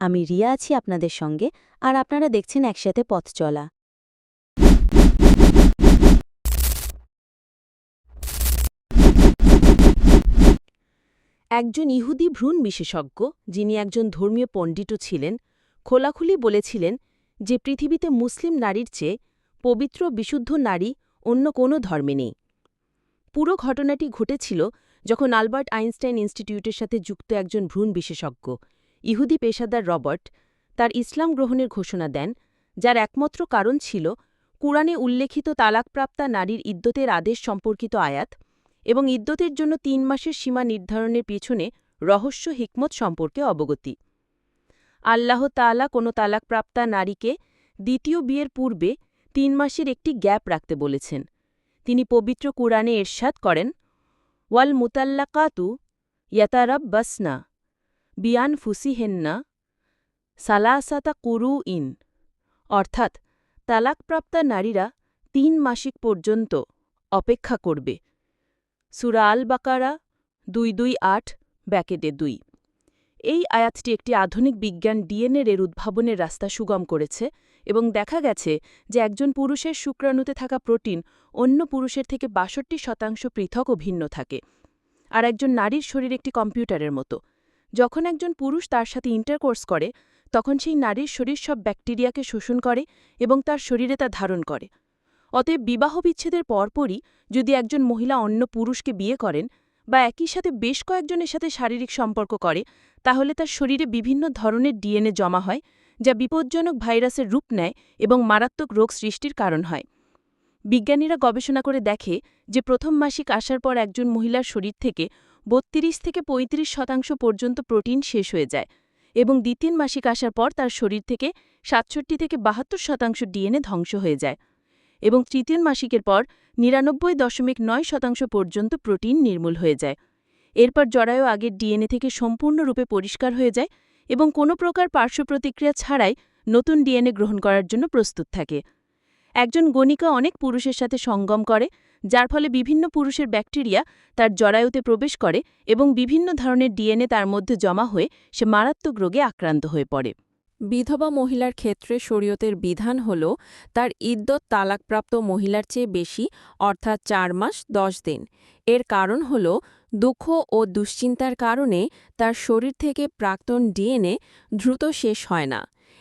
আমি রিয়া আছি আপনাদের সঙ্গে, আর আপনারা দেখছেন একসাথে পথ চলা। একজন ইহুদি ভ্রূণ বিশেষজ্ঞ, যিনি একজন ধর্মীয় পণ্ডিতও ছিলেন, খোলাখুলি বলেছিলেন যে পৃথিবীতে মুসলিম নারীর চেয়ে পবিত্র বিশুদ্ধ নারী অন্য কোনো ধর্মে নেই। পুরো ঘটনাটি ঘটেছিল যখন আলবার্ট আইনস্টাইন ইনস্টিটিউটের সাথে যুক্ত একজন ভ্রূণ বিশেষজ্ঞ। ইহুদি পেশাদার রবার্ট তার ইসলাম গ্রহণের ঘোষণা দেন, যার একমাত্র কারণ ছিল কুরআনে উল্লেখিত তালাকপ্রাপ্তা নারীর ইদ্যতের আদেশ সম্পর্কিত আয়াত এবং ইদ্যতের জন্য তিন মাসের সীমা নির্ধারণের পিছনে রহস্য হিকমত সম্পর্কে অবগতি। আল্লাহ তালা কোনো তালাকপ্রাপ্তা নারীকে দ্বিতীয় বিয়ের পূর্বে তিন মাসের একটি গ্যাপ রাখতে বলেছেন। তিনি পবিত্র কুরআনে এরশাদ করেন, ওয়াল মুতাল্লাকাতু ইয়াতারাব বাসনা বিয়ান ফুসিহেন্না সালাসাতা কুরু ইন। অর্থাৎ, তালাকপ্রাপ্তা নারীরা তিন মাসিক পর্যন্ত অপেক্ষা করবে। সুরা আল বাকারা দুই দুই আট, ব্যাকেটে দুই। এই আয়াতটি একটি আধুনিক বিজ্ঞান ডিএনএর এর উদ্ভাবনের রাস্তা সুগম করেছে এবং দেখা গেছে যে একজন পুরুষের শুক্রাণুতে থাকা প্রোটিন অন্য পুরুষের থেকে বাষট্টি শতাংশ পৃথক ও ভিন্ন থাকে। আর একজন নারীর শরীর একটি কম্পিউটারের মতো। যখন একজন পুরুষ তার সাথে ইন্টারকোর্স করে, তখন সেই নারীর শরীর সব ব্যাকটেরিয়াকে শোষণ করে এবং তার শরীরে তা ধারণ করে। অতএব বিবাহ বিচ্ছেদের পরপরই যদি একজন মহিলা অন্য পুরুষকে বিয়ে করেন বা একই সাথে বেশ কয়েকজনের সাথে শারীরিক সম্পর্ক করে, তাহলে তার শরীরে বিভিন্ন ধরনের ডিএনএ জমা হয়, যা বিপজ্জনক ভাইরাসের রূপ নেয় এবং মারাত্মক রোগ সৃষ্টির কারণ হয়। বিজ্ঞানীরা গবেষণা করে দেখে যে প্রথম মাসিক আসার পর একজন মহিলার শরীর থেকে বত্রিশ থেকে ৩৫ শতাংশ পর্যন্ত প্রোটিন শেষ হয়ে যায় এবং দ্বিতীয় মাসিক আসার পর তার শরীর থেকে সাতষট্টি থেকে বাহাত্তর শতাংশ ডিএনএ ধ্বংস হয়ে যায় এবং তৃতীয় মাসিকের পর নিরানব্বই দশমিক নয় শতাংশ পর্যন্ত প্রোটিন নির্মূল হয়ে যায়। এরপর জরায়ু আগের ডিএনএ থেকে সম্পূর্ণরূপে পরিষ্কার হয়ে যায় এবং কোনো প্রকার পার্শ্ব প্রতিক্রিয়া ছাড়াই নতুন ডিএনএ গ্রহণ করার জন্য প্রস্তুত থাকে। একজন গণিকা অনেক পুরুষের সাথে সঙ্গম করে যার ফলে বিভিন্ন পুরুষের ব্যাকটেরিয়া তার জরায়ুতে প্রবেশ করে এবং বিভিন্ন ধরনের ডিএনএ তার মধ্যে জমা হয়ে সে মারাত্মক রোগে আক্রান্ত হয়ে পড়ে। বিধবা মহিলার ক্ষেত্রে শরীয়তের বিধান হল তার ইদ্যত তালাকপ্রাপ্ত মহিলার চেয়ে বেশি, অর্থাৎ চার মাস, দশ দিন। এর কারণ হল দুঃখ ও দুশ্চিন্তার কারণে তার শরীর থেকে প্রাক্তন ডিএনএ দ্রুত শেষ হয় না।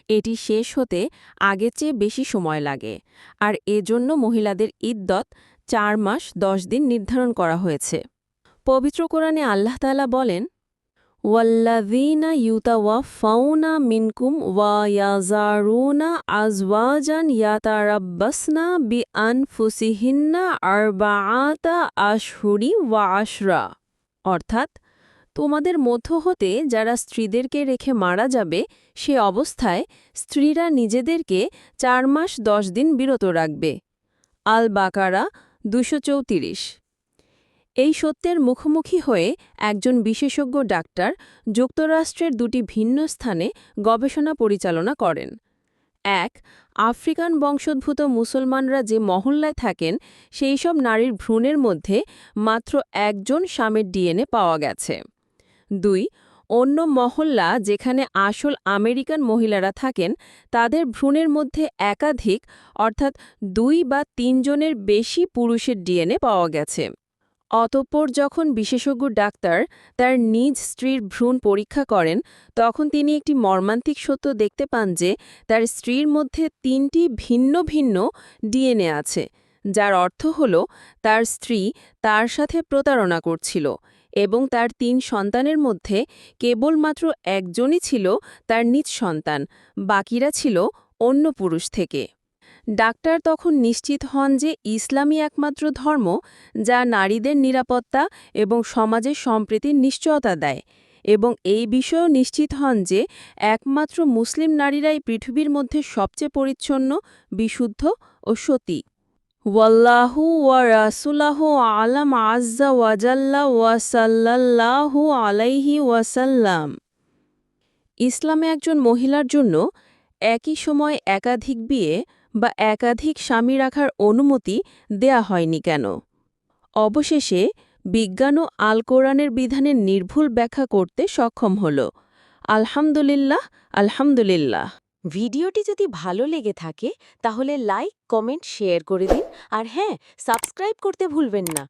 এটি শেষ হতে আগের চেয়ে বেশি সময় লাগে। আর এজন্য মহিলাদের ইদ্যত চার মাস, দশ দিন নির্ধারণ করা হয়েছে। পবিত্র কোরআনে আল্লাহ তাআলা বলেন, ওয়াল্লাযীনা ইউতাওয়াফাউনা মিনকুম ওয়া ইয়াযারুনা আজওয়াজান ইয়াতারাব্বাসনা বিআনফুসিহিন্না আরবাআতা আশহুরি ওয়া আশরা। অর্থাৎ, তোমাদের মধ্য হতে যারা স্ত্রীদেরকে রেখে মারা যাবে, সে অবস্থায় স্ত্রীরা নিজেদেরকে চার মাস, দশ দিন বিরত রাখবে। আল বাকারা দুশো এই সত্যের মুখোমুখি হয়ে একজন বিশেষজ্ঞ ডাক্তার যুক্তরাষ্ট্রের দুটি ভিন্ন স্থানে গবেষণা পরিচালনা করেন। এক, আফ্রিকান বংশোদ্ভূত মুসলমানরা যে মহল্লায় থাকেন সেই সব নারীর ভ্রূণের মধ্যে মাত্র একজন স্বামীর ডিএনএ পাওয়া গেছে। দুই অন্য মহল্লা যেখানে আসল আমেরিকান মহিলারা থাকেন, তাদের ভ্রূণের মধ্যে একাধিক, অর্থাৎ দুই বা তিনজনের বেশি পুরুষের ডিএনএ পাওয়া গেছে। অতঃপর যখন বিশেষজ্ঞ ডাক্তার তার নিজ স্ত্রীর ভ্রূণ পরীক্ষা করেন, তখন তিনি একটি মর্মান্তিক সত্য দেখতে পান যে তার স্ত্রীর মধ্যে তিনটি ভিন্ন ভিন্ন ডিএনএ আছে, যার অর্থ হল তার স্ত্রী তার সাথে প্রতারণা করছিল। এবং তার তিন সন্তানের মধ্যে কেবলমাত্র একজনই ছিল তার নিজ সন্তান, বাকিরা ছিল অন্য পুরুষ থেকে। ডাক্তার তখন নিশ্চিত হন যে ইসলামই একমাত্র ধর্ম যা নারীদের নিরাপত্তা এবং সমাজের সম্প্রীতির নিশ্চয়তা দেয় এবং এই বিষয়েও নিশ্চিত হন যে একমাত্র মুসলিম নারীরাই পৃথিবীর মধ্যে সবচেয়ে পরিচ্ছন্ন, বিশুদ্ধ ও সতী। ওয়াল্লাহু ওয়া রাসুলাহু আলাম আজ্জা ওয়াজাল্লা ওয়াসাল্লাল্লাহু আলাইহি ওয়াসাল্লাম। ইসলামে একজন মহিলার জন্য একই সময় একাধিক বিয়ে বা একাধিক স্বামী রাখার অনুমতি দেয়া হয়নি কেন? অবশেষে বিজ্ঞান ও আল কোরআনের বিধানের নির্ভুল ব্যাখ্যা করতে সক্ষম হল। আলহামদুলিল্লাহ আলহামদুলিল্লাহ। ভিডিওটি যদি ভালো লেগে থাকে, তাহলে লাইক, কমেন্ট, শেয়ার করে দিন। আর হ্যাঁ সাবস্ক্রাইব করতে ভুলবেন না।